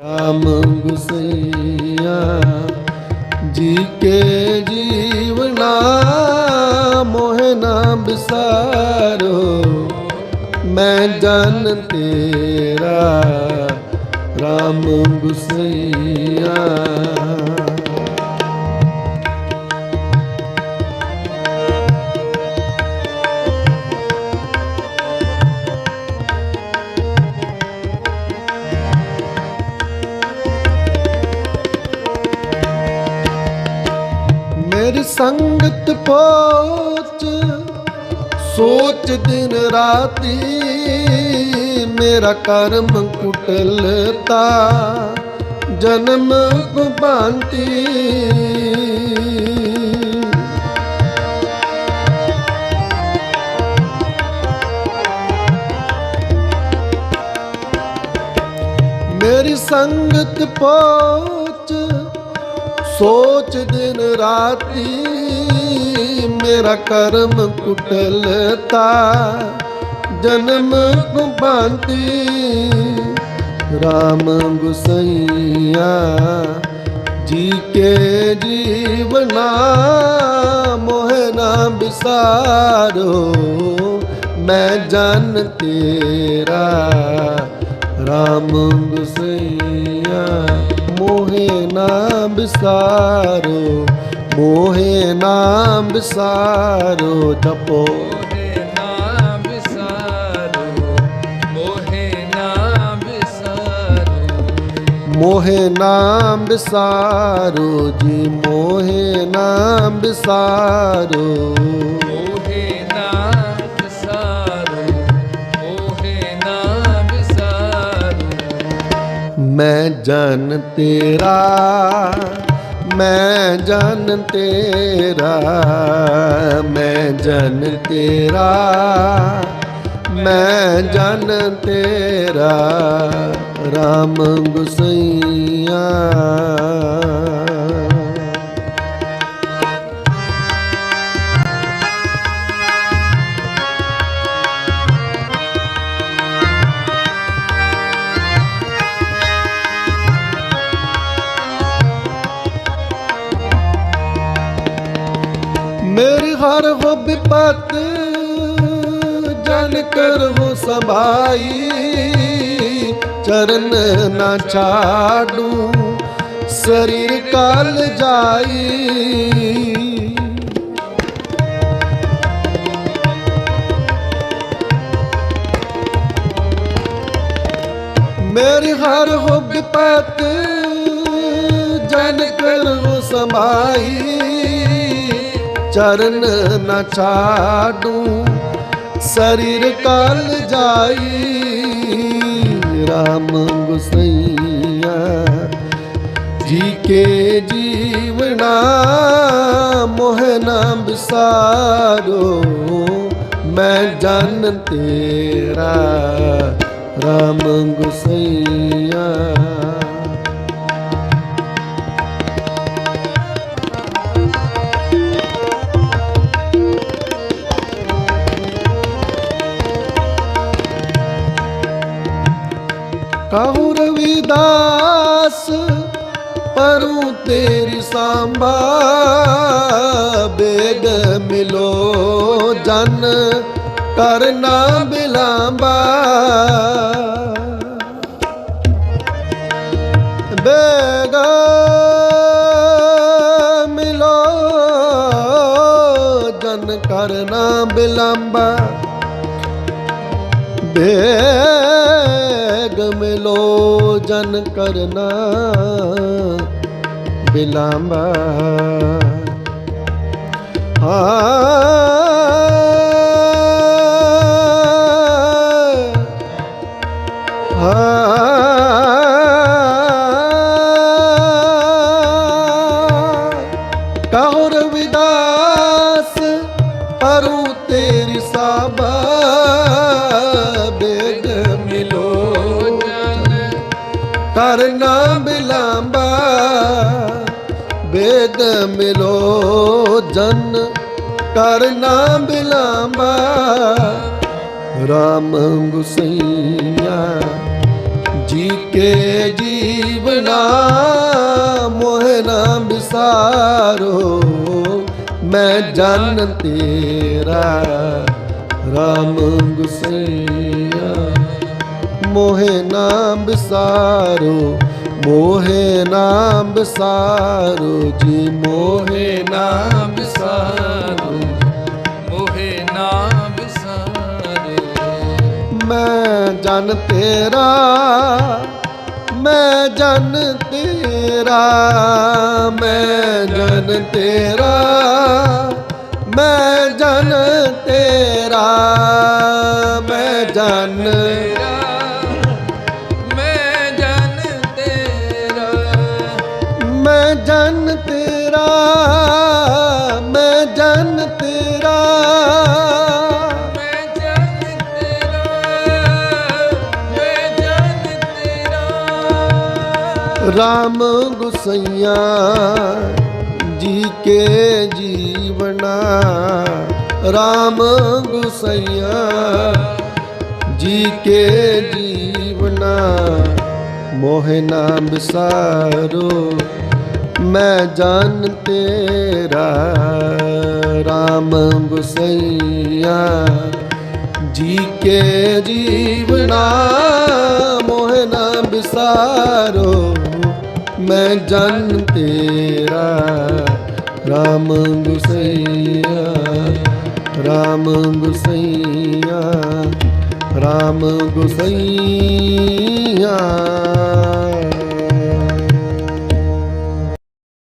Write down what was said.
ਰਾਮ ਗੁਸਈਆ ਜੀ ਕੇ ਜੀਵਨਾ ਮੋਹਿ ਨਾ ਬਿਸਾਰੋ ਮੈਂ ਜਨ ਤੇਰਾ ਰਾਮ ਗੁਸਈਆ ਸੰਗਤ ਪੋਚ ਸੋਚ ਦਿਨ ਰਾਤੀ ਮੇਰਾ ਕਰਮ ਕੁਟਲਤਾ। ਜਨਮ ਕੋ ਮੇਰੀ ਸੰਗਤ ਪੋਚ ਸੋਚ ਦਿਨ ਰਾਤੀ ਮੇਰਾ ਕਰਮ ਕੁਟਲਤਾ। ਜਨਮ ਕੋ ਭਾਂਤੀ ਰਾਮ ਗੁਸਈਆ ਜੀ ਕੇ ਜੀਵਨਾ ਮੋਹ ਨਾ ਬਿਸਾਰੋ ਮੈਂ ਜਨ ਤੇਰਾ। ਰਾਮ ਗੁਸਈਆ ਮੋਹੇ ਬਿਸਾਰੋ ਮੋਹੇ ਨਾ ਬਿਸਾਰੋ ਜਪੋ। ਮੋਹੇ ਨਾ ਵਿਸਾਰੋ ਮੋਹੇ ਨਾ ਵਿਸਾਰੋ ਮੋਹੇ ਨਾ ਬਿਸਾਰੋ ਜੀ ਮੋਹੇ ਨਾ ਬਿਸਾਰੋ ਜਨ ਤੇਰਾ ਮੈਂ ਜਨ ਤੇਰਾ ਮੈਂ ਜਨ ਤੇਰਾ ਮੈਂ ਜਨ ਤੇਰਾ ਰਾਮ ਗੁਸਈਆ। ਹਰ ਹੋ ਵਿਪਤ, ਜਨ ਕਰ ਹੋ ਸਭਾਈ। ਚਰਨ ਨਾ ਛਾੜੂ, ਸਰੀਰ ਕਾਲ ਜਾਈ। ਮੇਰੀ ਹਰ ਹੋ ਵਿਪਤ, ਜਨ ਕਰ ਹੋ ਸਮਾਈ ਚਰਨ ਨਾ ਛਾਡੂ, ਸਰੀਰ ਕਲ ਜਾਈ RAM ਗੁਸਈਆ। ਜੀ ਕੇ ਜੀਵਨਾ ਮੋਹ ਨਾ ਬਿਸਾਰੋ ਮੈਂ ਜਨ ਤੇਰਾ RAM ਗੁਸਈਆ। ਕਹੂ ਰਵਿਦਾਸ ਪਰੂ ਤੇਰੀ ਸਾਂਭਾ ਬੇਗ ਮਿਲੋ ਜਨ ਕਰਨਾ ਬਿਲਾਂਬਾ ਬੇਗ ਮਿਲੋ ਜਨ ਕਰਨਾ ਬਿਲੰਬਾ ਬੇ ਜਨ ਕਰਨਾ ਬਿਲਾਮਾ ਹਾਂ। Ah ਕਰਨਾ ਬਿਲਾਂਬਾ ਬੇਗ ਮਿਲੋ ਜਨ। ਕਰਨਾ ਬਿਲਾਂਬਾ ਰਾਮ ਗੁਸਈਆ ਜੀ ਕੇ ਕੇ ਜੀਵਨਾ ਮੋਹ ਨਾ ਵਿਸਾਰੋ। ਮੈਂ ਜਨ ਤੇਰਾ, ਰਾਮ ਗੁਸਈਆ ਮੋਹਿ ਨਾਮ ਵਿਸਾਰੋ ਮੋਹਿ ਨਾਮ ਵਿਸਾਰੋ ਜੀ ਮੋਹਿ ਨਾਮ ਵਿਸਾਰੋ ਮੋਹੇ ਨਾਮ ਵਿਸਾਰੋ ਮੈਂ ਜਨ ਤੇਰਾ ਮੈਂ ਜਨ ਤੇਰਾ ਮੈਂ ਜਨ ਤੇਰਾ ਮੈਂ ਜਨ ਤੇਰਾ ਮੈਂ ਜਨ ਜਨ ਤੇਰਾ ਮੈਂ ਜਨ ਤੇਰਾ। ਮੈਂ ਜਨ ਤੇਰਾ ਮੈਂ ਜਨ ਤੇਰਾ। ਰਾਮ ਗੁਸਈਆ ਜੀ ਕੇ ਜੀਵਨਾ। ਰਾਮ ਗੁਸਈਆ ਜੀ ਕੇ ਜੀਵਨਾ। ਮੋਹ ਨਾ ਵਿਸਾਰੋ ਮੈਂ ਜਾਨ ਤੇਰਾ, ਰਾਮ ਗੁਸਈਆ। ਜੀ ਕੇ ਜੀਵਨਾ, ਮੋਹ ਨਾ ਵਿਸਾਰੋ ਮੈਂ ਜਨ ਤੇਰਾ, ਰਾਮ ਗੁਸਈਆ। ਰਾਮ ਗੁਸਈਆ ਰਾਮ ਗੁਸਈਆ।